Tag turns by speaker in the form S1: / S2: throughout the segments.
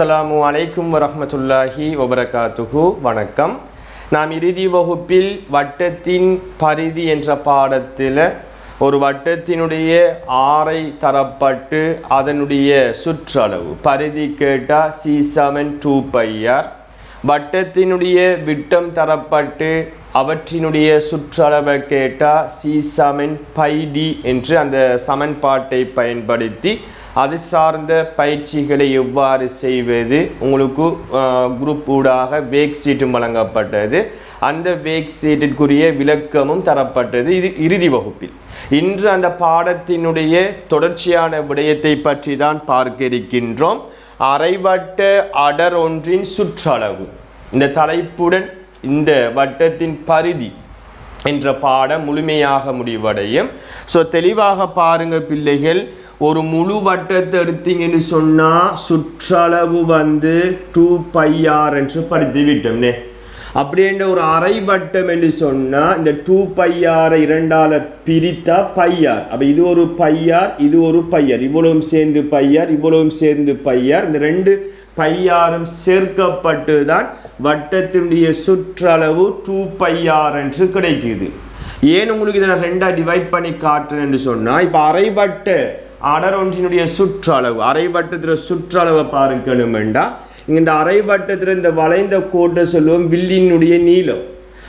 S1: அஸ்ஸலாமு அலைக்கும் வரமத்துல்லாஹி வபரகாத்துஹு. வணக்கம். நாம் இறுதி வகுப்பில் வட்டத்தின் பரிதி என்ற பாடத்தில் ஒரு வட்டத்தினுடைய ஆரை தரப்பட்டு அதனுடைய சுற்றளவு. பரிதி கேட்டால் C seven two pi r. வட்டத்தினுடைய விட்டம் தரப்பட்டு அவற்றினுடைய சுற்றளவை கேட்டால் சி செவன் பை டி என்று அந்த சமன்பாட்டை பயன்படுத்தி அது சார்ந்த பயிற்சிகளை எவ்வாறு செய்வது உங்களுக்கு குரூப் ஊடாக வேக் சீட்டும் வழங்கப்பட்டது. அந்த வேக் சீட்டிற்குரிய விளக்கமும் தரப்பட்டது. இது இறுதி வகுப்பில். இன்று அந்த பாடத்தினுடைய தொடர்ச்சியான விடயத்தை பற்றி தான் பார்க்க இருக்கின்றோம். அரைவட்ட அடர் ஒன்றின் சுற்றளவு. இந்த தலைப்புடன் இந்த வட்டத்தின் பரிதி என்ற பாடம் முழுமையாக முடிவடையும். ஸோ தெளிவாக பாருங்க பிள்ளைகள் ஒரு முழு வட்டத்தை எடுத்தீங்கன்னு சொன்னால் சுற்றளவு வந்து டூ பையார் என்று படித்து விட்டோம்னே அப்படின்ற ஒரு அரை வட்டம் என்று சொன்னால் இந்த டூ பையாரை இரண்டால பிரித்தா பையார் அப்போ இது ஒரு பையார் இது ஒரு பையார் இவ்வளவும் சேர்ந்து பையார் இவ்வளவும் சேர்ந்து பையார் இந்த ரெண்டு பையாரும் சேர்க்கப்பட்டு தான் வட்டத்தினுடைய சுற்றளவு டூ பையார் என்று கிடைக்குது. ஏன் உங்களுக்கு இதை ரெண்டாக டிவைட் பண்ணி காட்டுறேன்னு சொன்னால் இப்போ அரைவட்ட அடர் ஒன்றினுடைய சுற்றளவு அரைவட்டத்தில் சுற்றளவை பார்க்கணுமெண்டா இந்த அரைவட்டத்தில் இந்த வளைந்த கோட்டை சொல்லுவோம் வில்லினுடைய நீளம்.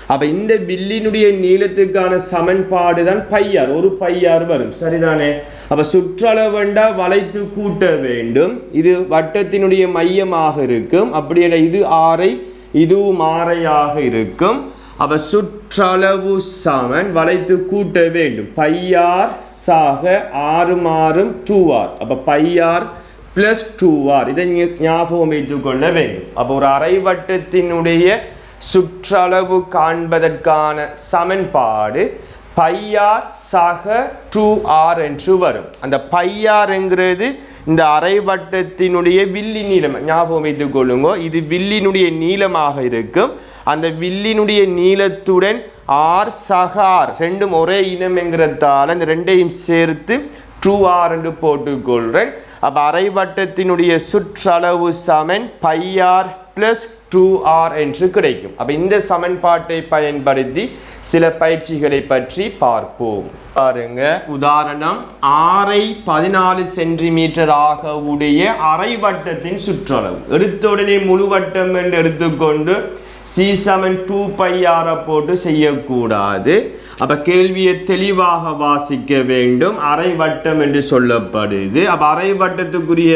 S1: அப்போ இந்த வில்லினுடைய நீளத்துக்கான சமன்பாடு தான் பையார். ஒரு பையார் வரும். சரிதானே? அப்போ சுற்றளவண்டா வளைத்து கூட்ட வேண்டும். இது வட்டத்தினுடைய மையமாக இருக்கும். அப்படி இது ஆறை இதுவும் ஆறையாக இருக்கும். அப்போ சுற்றளவு சமன் வளைத்து கூட்ட வேண்டும். பையார் சாக ஆறு மாறும் டூ ஆர். அப்போ pi r plus two R. இதை நீங்கள் ஞாபகம் வைத்துக்கொள்ள வேண்டும். அப்போ ஒரு அரைவட்டத்தினுடைய சுற்றளவு காண்பதற்கான சமன்பாடு பையார் சக டூ ஆர் என்று வரும். அந்த பையார்ங்கிறது இந்த அரைவட்டத்தினுடைய வில்லி நீளம். ஞாபகம் வைத்துக் கொள்ளுங்க இது வில்லினுடைய நீளமாக இருக்கும். அந்த வில்லினுடைய நீளத்துடன் ஆர் சகார் ரெண்டும் ஒரே இனம் என்கிறதால இந்த ரெண்டையும் சேர்த்து டூ ஆர் என்று போட்டுக்கொள்கிறேன் அப்போ அரைவட்டத்தினுடைய சுற்றளவு சமன் pi r plus two R என்று கிடைக்கும். அப்போ இந்த சமன்பாட்டை பயன்படுத்தி சில பயிற்சிகளை பற்றி பார்ப்போம். பாருங்க. உதாரணம் ஆறை பதினாலு சென்டிமீட்டர் ஆக உடைய அரைவட்டத்தின் சுற்றளவு. எடுத்த உடனே முழு வட்டம் என்று எடுத்துக்கொண்டு சி செவன் டூ பையாரை போட்டு செய்யக்கூடாது. அப்போ கேள்வியை தெளிவாக வாசிக்க வேண்டும். அரை வட்டம் என்று சொல்லப்படுது. அப்போ அரை வட்டத்துக்குரிய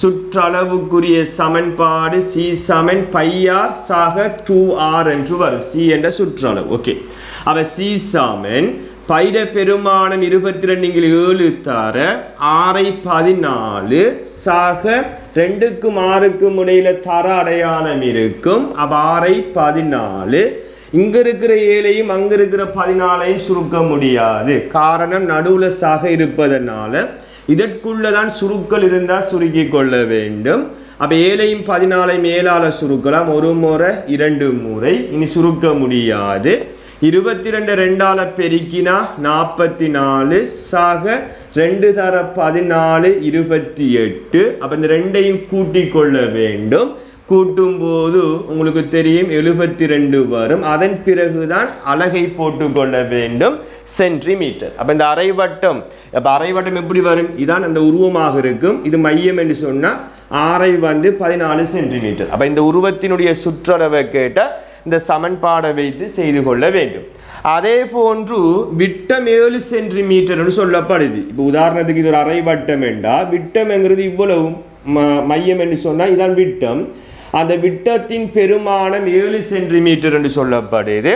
S1: சுற்றளவுக்குரிய சமன்பாடு சி சமன் பையார் சாக டூ ஆர் என்று வரும். சி என்ற சுற்றளவு. ஓகே அப்போ சி சமன் பைட பெருமானம் இருபத்தி ரெண்டு ஏழு தர ஆறை பதினாலு சாக ரெண்டுக்கும் ஆறுக்கும் இடையில தர அடையாளம் இருக்கும். அப்ப ஆறை பதினாலு. இங்க இருக்கிற ஏழையும் அங்க இருக்கிற பதினாலையும் சுருக்க முடியாது. காரணம் நடுவுல சாக இருப்பதனால இதற்குள்ளதான் சுருக்கள் இருந்தால் சுருக்கி கொள்ள வேண்டும். அப்ப ஏழையும் பதினாலையும் மேலால சுருக்கலாம். ஒரு முறை இரண்டு முறை. இனி சுருக்க முடியாது. இருபத்தி ரெண்டு ரெண்டால பெருக்கினா நாற்பத்தி நாலு சாக ரெண்டு தர பதினாலு இருபத்தி எட்டு அப்போ இந்த ரெண்டையும் கூட்டிக் கொள்ள வேண்டும். கூட்டும் போது உங்களுக்கு தெரியும் எழுபத்தி ரெண்டு வரும். அதன் பிறகுதான் அலகை போட்டுக்கொள்ள வேண்டும். சென்டிமீட்டர். அப்போ இந்த அரைவட்டம் அப்போ அரைவட்டம் எப்படி வரும்? இதான் அந்த உருவமாக இருக்கும். இது மையம் என்று சொன்னால் ஆரை வந்து பதினாலு சென்டிமீட்டர். அப்போ இந்த உருவத்தினுடைய சுற்றளவை கேட்டால் இந்த சமன்பாடை வைத்து செய்து கொள்ள வேண்டும். அதே போன்று விட்டம் ஏழு சென்டிமீட்டர்னு சொல்லப்படுது. இப்போ உதாரணத்துக்கு இது ஒரு அரை வட்டம் என்றா விட்டம்ங்கிறது இவ்வளவு மையம் என்று சொன்னால் இதான் விட்டம். அந்த விட்டத்தின் பெருமானம் ஏழு சென்டிமீட்டர் என்று சொல்லப்படுது.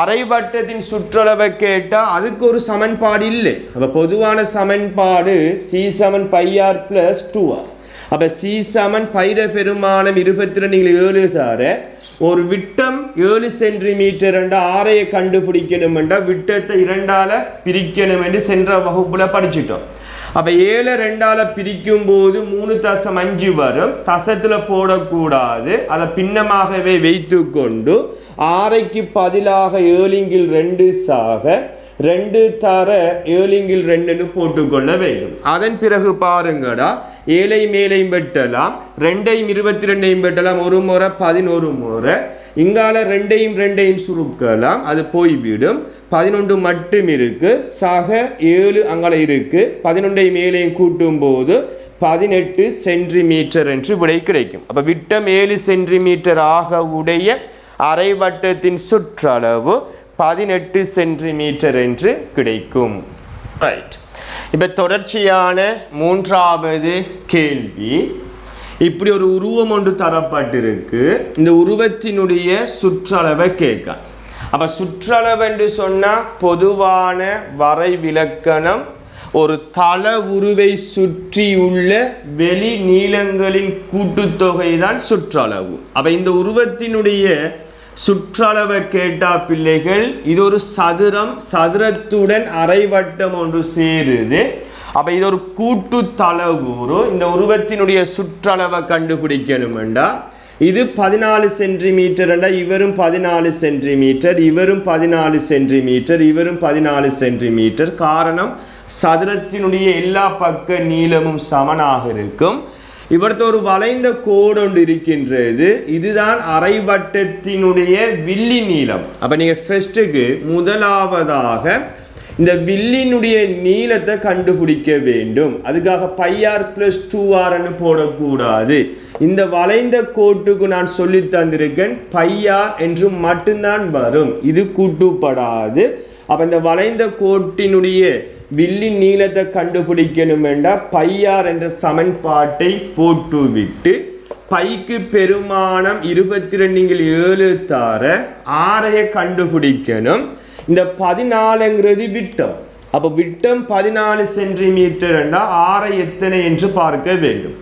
S1: அரைவட்டத்தின் சுற்றளவை கேட்டால் அதுக்கு ஒரு சமன்பாடு இல்லை. அப்போ பொதுவான சமன்பாடு C seven pi r plus two R அப்போ சி பைர பெருமானம் இருபத்தி ரெண்டு ஏழு தார ஒரு விட்டம் ஏழு சென்டிமீட்டர் என்ற ஆரையை கண்டுபிடிக்கணும் என்றால் விட்டத்தை இரண்டால பிரிக்கணும் என்று சென்ற வகுப்புல படிச்சிட்டோம். அப்ப ஏழு ரெண்டால பிரிக்கும் போது மூணு தசம் அஞ்சு வரும் தசத்துல போடக்கூடாது அதை பின்னமாகவே வைத்து கொண்டு ஆரைக்கு பதிலாக ஏழிங்கில் ரெண்டு சாக ரெண்டு தர ஏழிங்கில் ரெண்டுன்னு போட்டுக்கொள்ள வேண்டும். அதன் பிறகு பாருங்கடா ஏழை மேலையும் வெட்டலாம் ரெண்டையும் இருபத்தி ரெண்டையும் வெட்டலாம் ஒரு முறை பதினோரு முறை. இங்கால ரெண்டையும் ரெண்டையும் சுருக்கலாம் அது போய்விடும். பதினொன்று மட்டும் இருக்கு சக ஏழு அங்கால இருக்கு. பதினொன்றையும் மேலையும் கூட்டும் போது பதினெட்டு சென்டிமீட்டர் என்று விடை கிடைக்கும். அப்போ விட்டம் ஏழு சென்டிமீட்டர் ஆக உடைய அரைவட்டத்தின் சுற்றளவு பதினெட்டு சென்டிமீட்டர் என்று கிடைக்கும். ரைட் இப்போ தொடர்ச்சியான மூன்றாவது கேள்வி. இப்படி ஒரு உருவம் ஒன்று தரப்பட்டிருக்கு. இந்த உருவத்தினுடைய சுற்றளவை கேட்க. அப்ப சுற்றளவு என்று சொன்னா பொதுவான வரை விளக்கணம் ஒரு தள உருவை சுற்றியுள்ள வெளி நீளங்களின் கூட்டுத்தொகை தான் சுற்றளவு. அப்ப இந்த உருவத்தினுடைய சுற்றளவை கேட்டா பிள்ளைகள் இது ஒரு சதுரம் சதுரத்துடன் அரைவட்டம் ஒன்று சேருது. அப்ப இது ஒரு கூட்டு தளவுரு இந்த உருவத்தினுடைய சுற்றளவை கண்டுபிடிக்கணுமெண்டா. இது பதினாலு சென்டிமீட்டர் என்றால் இவரும் பதினாலு சென்டிமீட்டர் இவரும் பதினாலு சென்டிமீட்டர் இவரும் பதினாலு சென்டிமீட்டர். காரணம் சதுரத்தினுடைய எல்லா பக்க நீளமும் சமனாக இருக்கும். இவர்த்த ஒரு வளைந்த கோடு ஒன்று இருக்கின்றது. இதுதான் அரைவட்டத்தினுடைய வில்லி நீளம். அப்ப நீங்க ஃபர்ஸ்ட்டுக்கு முதலாவதாக இந்த வில்லினுடைய நீளத்தை கண்டுபிடிக்க வேண்டும். அதுக்காக பையார் பிளஸ் டூ ஆர்னு போடக்கூடாது. இந்த வளைந்த கோட்டுக்கு நான் சொல்லி தந்திருக்கேன் பையார் என்று மட்டும்தான் வரும். இது கூட்டுப்படாது. அப்ப இந்த வளைந்த கோட்டினுடைய வில்லின் நீளத்தை கண்டுபிடிக்கணும் என்றால் பையார் என்ற சமன்பாட்டை போட்டுவிட்டு பைக்கு பெருமானம் இருபத்தி ரெண்டுங்கில் ஏழு தார ஆறையை கண்டுபிடிக்கணும். இந்த பதினாலுங்கிறது விட்டம். அப்போ விட்டம் பதினாலு சென்டிமீட்டர் என்றால் ஆறை எத்தனை என்று பார்க்க வேண்டும்.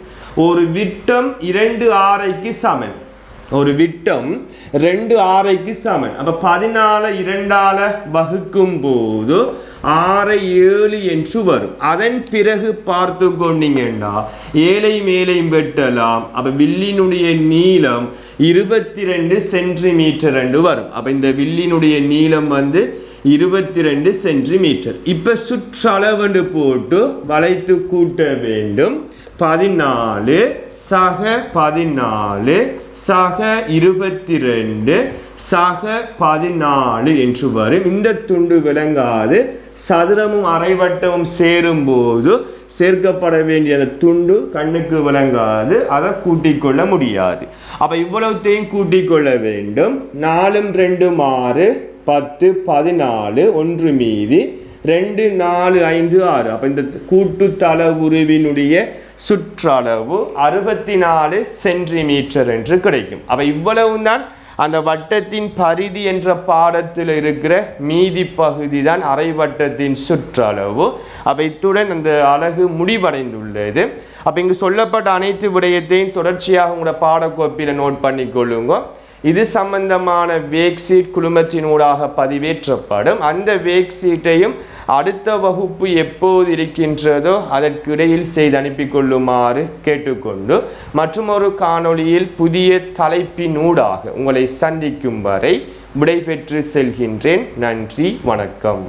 S1: ஒரு விட்டம் இரண்டு ஆறைக்கு சமன். ஒரு விட்டம் ரெண்டு ஆறைக்கு சமன். அப்ப பதினாலு இரண்டால வகுக்கும் போது ஆறை ஏழு என்று வரும். அதன் பிறகு பார்த்து கொண்டீங்கன்னா ஏழை மேலையும் வெட்டலாம். அப்ப வில்லினுடைய நீளம் இருபத்தி ரெண்டு சென்டிமீட்டர் என்று வரும். அப்ப இந்த வில்லினுடைய நீளம் வந்து இருபத்தி ரெண்டு சென்டிமீட்டர். இப்ப சுற்றளவுண்டு போட்டு வளைத்து கூட்ட வேண்டும். பதினாலு சக பதினாலு சக இருபத்தி ரெண்டு சக பதினாலு என்று வரும். இந்த துண்டு விளங்காது. சதுரமும் அரைவட்டமும் சேரும்போது சேர்க்கப்பட வேண்டிய அந்த துண்டு கண்ணுக்கு விளங்காது. அதை கூட்டிக்கொள்ள முடியாது. அப்ப இவ்வளவுத்தையும் கூட்டிக்கொள்ள வேண்டும். நாலும் ரெண்டும் ஆறு பத்து பதினாலு ஒன்று மீதி ரெண்டு நாலு ஐந்து ஆறு. அப்போ இந்த கூட்டுத்தளவுருவினுடைய சுற்றளவு அறுபத்தி நாலு சென்டிமீட்டர் என்று கிடைக்கும். அப்போ இவ்வளவு தான் அந்த வட்டத்தின் பரிதி என்ற பாடத்தில் இருக்கிற மீதி பகுதி தான் அரைவட்டத்தின் சுற்றளவு. அப்போ இத்துடன் அந்த அழகு முடிவடைந்துள்ளது. அப்போ இங்கு சொல்லப்பட்ட அனைத்து விடயத்தையும் தொடர்ச்சியாக உங்களோட பாடக்கோப்பில நோட் பண்ணிக்கொள்ளுங்க. இது சம்பந்தமான வேக் சீட் குழுமத்தினூடாக பதிவேற்றப்படும். அந்த வேக் சீட்டையும் அடுத்த வகுப்பு எப்போது இருக்கின்றதோ அதற்கு இடையில் செய்து அனுப்பி கொள்ளுமாறு கேட்டுக்கொண்டு மற்றும் ஒரு காணொளியில் புதிய தலைப்பினூடாக உங்களை சந்திக்கும் வரை விடைபெற்று செல்கின்றேன். நன்றி வணக்கம்.